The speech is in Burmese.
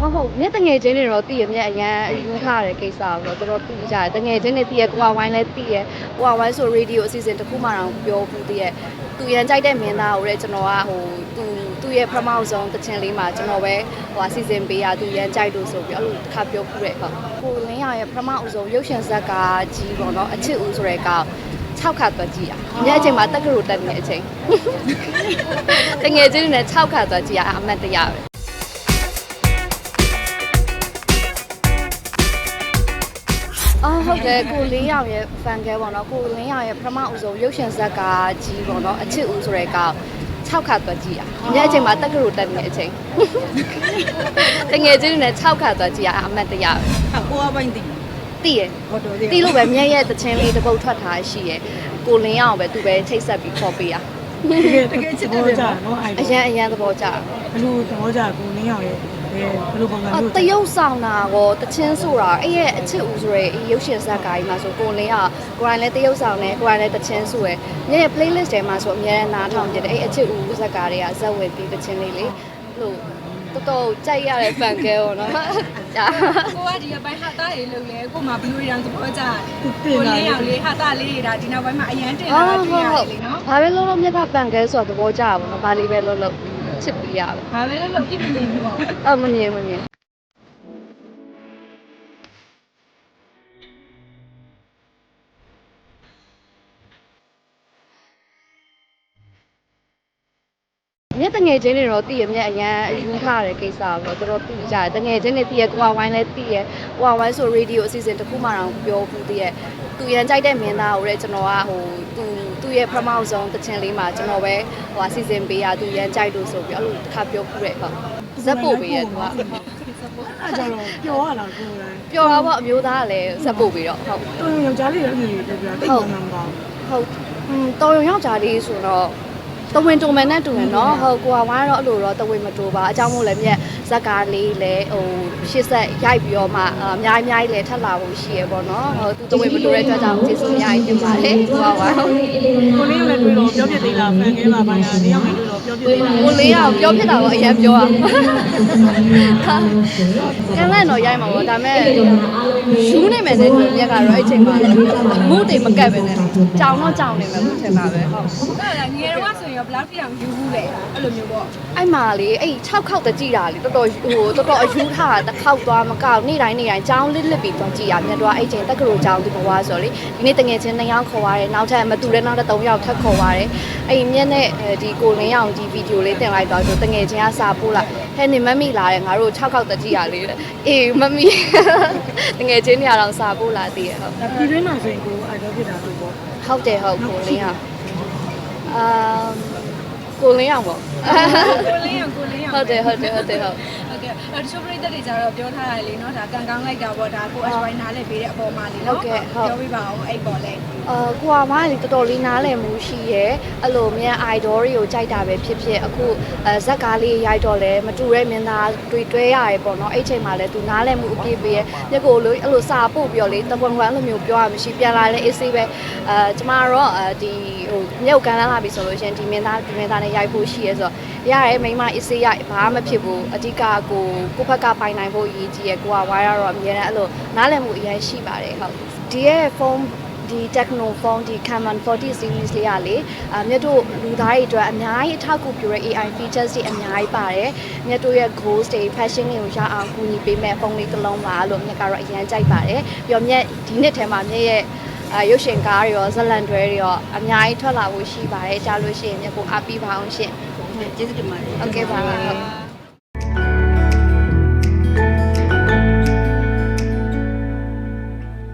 အော်ဟုတ်မြက်တငယ်ချင်းတွေတော့တည်ရမြက်အရန်ယူထားတဲ့ကိစ္စတော့တော်တော်သိကြတယ်တငယ်ချင်းတွေတည်ရကိုကဝိုင်းလည်းတည်ရကိုကဝိုင်းဆိုရေဒီယိုအစီအစဉ်တစ်ခုမှတော့ပြောဘူးတည်ရသူရန်ကြိုက်တဲ့မင်းသားကိုလည်းကျွန်တော်ကဟိုသူသူ့ရဲ့ပထမဆုံးတချင်လေးမှာကျွန်တော်ပဲဟိုအစီအစဉ်ပေးရသူရန်ကြိုက်လို့ဆိုပြီးအဲ့လိုတစ်ခါပြောခုတဲ့ဟုတ်ကိုလင်းရရဲ့ပထမအဆုံးရုပ်ရှင်ဇာတ်ကားကြီးပေါ့နော်အချစ်ဦးဆိုတဲ့ကောင်6ခါသွားကြည့်ရ။ညအချိန်မှာတက္ကသိုလ်တက်နေတဲ့အချိန်။တငယ်ချင်းတွေနဲ့6ခါသွားကြည့်ရအမှတ်တရပဲ အော်ဟုတ်တယ်ကိုလင်းရောင်ရဲ့ fan ကဲပေါ့နော်ကိုလင်းရောင်ရဲ့ပထမအဆုံးရုပ်ရှင်ဇာတ်ကားကြီးပေါ့နော်အချစ်ဦးဆိုတဲ့ကောင်6ခါသွားကြည့်ရညအချိန်မှာတက္ကသိုလ်တက်နေတဲ့အချိန်တငယ်ချင်းတွေနဲ့6ခါသွားကြည့်ရအမှတ်တရပဲအကိုအပိုင်းတည်သိရဟုတ်တယ်သိလို့ပဲမြက်ရဲ့တချင်းလေးတစ်ပုတ်ထွက်ထားရှိရကိုလင်းရောင်ပဲသူပဲချိတ်ဆက်ပြီးခေါ်ပေးရတကယ်တကယ်ချစ်တယ်ကြာနော်အဲ့အရန်အရန်သဘောကျတယ်ဘလို့သဘောကြကိုနင်းအောင်ရဲ့ ဘယ်ဘလို့ပုံစံအမျိုးတရုပ်ဆောင်တာကောတချင်းဆိုတာအဲ့ရဲ့အချစ်ဦးဆိုရဲရုပ်ရှင်ဇာတ်ကားကြီးမှာဆိုကိုလင်းကကိုရိုင်းလည်းတရုပ်ဆောင်တယ်ကိုရိုင်းလည်းတချင်းဆိုရယ်ညရဲ့ playlist ထဲမှာဆိုအများနဲ့နားထောင်ကြတယ်အဲ့အချစ်ဦးဇာတ်ကားတွေကဇက်ဝင်ပြီးတချင်းလေးလေလို့တော်တော်ကြိုက်ရတဲ့ fan ကဲပေါ့နော်ကြာကိုကဒီအပိုင်းဟာတာလေးလုံလဲကိုမှဘလူးရီတန်သဘောကျတယ်သူတကိုင်လာလေးလေအောင်လေးဟာတာလေးတွေဒါဒီနောက်ပိုင်းမှာအရန်တင်ဟုလာတ်တာဟုတ်တွေ့ဟုတ်ရတယ်လေနော်ဘာပဲလုံးလုံးမြက်က fan ကဲဆိုတော့သဘောကျပါဘောနော်ဘာလေးပဲလုံးလုံး ချစ်ပြီးရပါဘာပဲလို့ပြစ်ပြနေပြီပေါ့အော်မမြင်မမြင် မြက်တငယ်ချင်းတွေတော့တည်ရမြက်အရန်ယူထားတဲ့ကိစ္စတော့တော်တော်သိကြတယ်တငယ်ချင်းတွေတည်ရကိုကဝိုင်းလည်းတည်ရကိုကဝိုင်းဆိုရေဒီယိုအစီအစဉ်တစ်ခုမှတော့ပြောဘူးတည်ရသူရန်ကြိုက်တဲ့မင်းသားကိုလည်းကျွန်တော်ကဟိုသူသူ့ရဲ့ပထမဆုံးတချင်လေးမှာကျွန်တော်ပဲဟိုအစီအစဉ်ပေးရသူရန်ကြိုက်လို့ဆိုပြီးအဲ့လိုတစ်ခါပြောခုတဲ့ဟုတ်ဇက်ပို့ပေးရသူကအဲ့ကြတော့ပြောရလားကိုယ်လည်းပျော်တာပေါ့အမျိုးသားကလည်းဇက်ပို့ပြီးတော့ဟုတ်တော်ယောက်ျားလေးလည်းအမြင်တွေပြောတိတ်မှန်ပါဟုတ်อืมတော်ရုံယောက်ျားလေးဆိုတော့ တဝင်တုံမယ်နဲ့တူတယ်နော်ဟုတ်ကိုကဝိုင်းတော့အဲ့လိုတော့တဝင်မတူပါအကြောင်းမို့လည်းမြက်ဇက်ကားလေးလည်းဟိုရှစ်ဆက်ရိုက်ပြီးတော့မှအများကြီးအများကြီးလည်းထပ်လာဖို့ရှိရပေါ့နော်ဟုတ်သူတဝင်မတူတဲ့အတွက်ကြောင့်ကျေးဇူးအများကြီးတင်ပါတယ်ကိုကဝိုင်းဟုတ်ကိုလေးလည်းတွေ့တော့ပြောပြသေးလားဖန်ခဲပါပါလားဒီရောက်လည်းတွေ့တော့ပြောပြသေးလားကိုလေးကပြောဖြစ်တာပေါ့အရင်ပြောอ่ะကန်းလန့်တော့ရိုက်မှာပေါ့ဒါပေမဲ့ယူနေမယ်နဲ့တူမြက်ကတော့အဲ့ချိန်မှာမုတ်တွေမကတ်ပဲနဲ့ကြောင်တော့ကြောင်နေမယ်မထင်ပါပဲဟုတ်အဲ့ဒါငယ်တော့ဆို ရင်ဘယ်လောက်ထိအောင်ယူဘူးလဲအဲ့လိုမျိုးပေါ့အဲ့မှာလေအဲ့6ခေါက်တကြည့်တာလေတော်တော်ဟိုတော်တော်အယူထားတာတစ်ခေါက်သွားမကောက်နေ့တိုင်းနေ့တိုင်းကြောင်းလစ်လစ်ပြီးသွားကြည့်ရမြတ်တော့အဲ့ချိန်တက်ကရိုကြောင်းဒီဘဝဆိုလေဒီနေ့တငယ်ချင်း2ယောက်ခေါ်ရတယ်နောက်ထပ်မတူတဲ့နောက်ထပ်3ယောက်ထပ်ခေါ်ရတယ်အဲ့မြက်နဲ့ဒီကိုလင်းအောင်ဒီဗီဒီယိုလေးတင်လိုက်တော့ဆိုတငယ်ချင်းကစာပို့လိုက်ဟဲ့နေမမီလာတယ်ငါတို့6ခေါက်တကြည့်ရလေအေးမမီတငယ်ချင်းတွေကတော့စာပို့လာသေးရဟုတ်ဒါပြည်တွင်းမှာဆိုရင်ကိုအိုက်တော့ဖြစ်တာသူပေါ့ဟုတ်တယ်ဟုတ်ကိုလင်းအောင် အာကိုလင်းအောင်ပေါ့ကိုလေးအောင်ကိုလေးအောင်ဟုတ်တယ်ဟုတ်တယ်ဟုတ်တယ်ဟုတ်ဟုတ်ကဲ့အဲ့တချို့ပရိသတ်တွေကြတော့ပြောထားတာလေနော်ဒါကန်ကောင်းလိုက်တာပေါ့ဒါကိုအပိုင်းနားလဲပေးတဲ့အပေါ်မှာလေနော်ပြောပြပါအောင်အဲ့ပေါ်လဲ အာကွာမလေးတော်တော်လေးနားလည်မှုရှိရဲအဲ့လိုမြန် idol တွေကိုကြိုက်တာပဲဖြစ်ဖြစ်အခုအဲဇက်ကားလေးရိုက်တော့လဲမတူတဲ့မင်းသားတွေ့တွဲရရဲပေါ့နော်အဲ့ချိန်မှာလဲသူနားလည်မှုအပြည့်ပေးရဲညကိုလိုအဲ့လိုစာပို့ပြီးတော့လေတပွန်ကွမ်အဲ့လိုမျိုးပြောရမရှိပြန်လာလဲအေးဆေးပဲအဲကျမတော့အဲဒီဟိုမြုပ်ကန်လာလာပြီဆိုလို့ရှင်ဒီမင်းသားဒီမင်းသားနဲ့ရိုက်ဖို့ရှိရဲဆိုတော့ရရဲမိန်းမအေးဆေးရိုက်ဘာမှမဖြစ်ဘူးအဓိကကိုကိုဘက်ကပိုင်နိုင်ဖို့အရေးကြီးရဲကိုကဝါရတော့အများနဲ့အဲ့လိုနားလည်မှုအရင်ရှိပါတယ်ဟုတ်ဒီရဲ့ဖုန်း ဒီ Techno Phone ဒီ Camon 40 series လေးကလေအမြတ်တို့လူသားတွေအတွက်အများကြီးအထောက်အကူပြုတဲ့ AI features တွေအများကြီးပါတယ်မြတ်တို့ရဲ့ goals တွေ fashion တွေကိုရအောင်ကူညီပေးမဲ့ဖုန်းလေးတစ်လုံးပါလို့မြတ်ကတော့အရင်ကြိုက်ပါတယ်ပြီးတော့မြတ်ဒီနှစ်ထဲမှာမြတ်ရဲ့အဲရုပ်ရှင်ကားတွေရောဇလန်တွဲတွေရောအများကြီးထွက်လာဖို့ရှိပါတယ်ကြားလို့ရှိရင်မြတ်ကိုအားပေးပါအောင်ရှင်ကျေးဇူးတင်ပါတယ်ဟုတ်ကဲ့ပါဟုတ်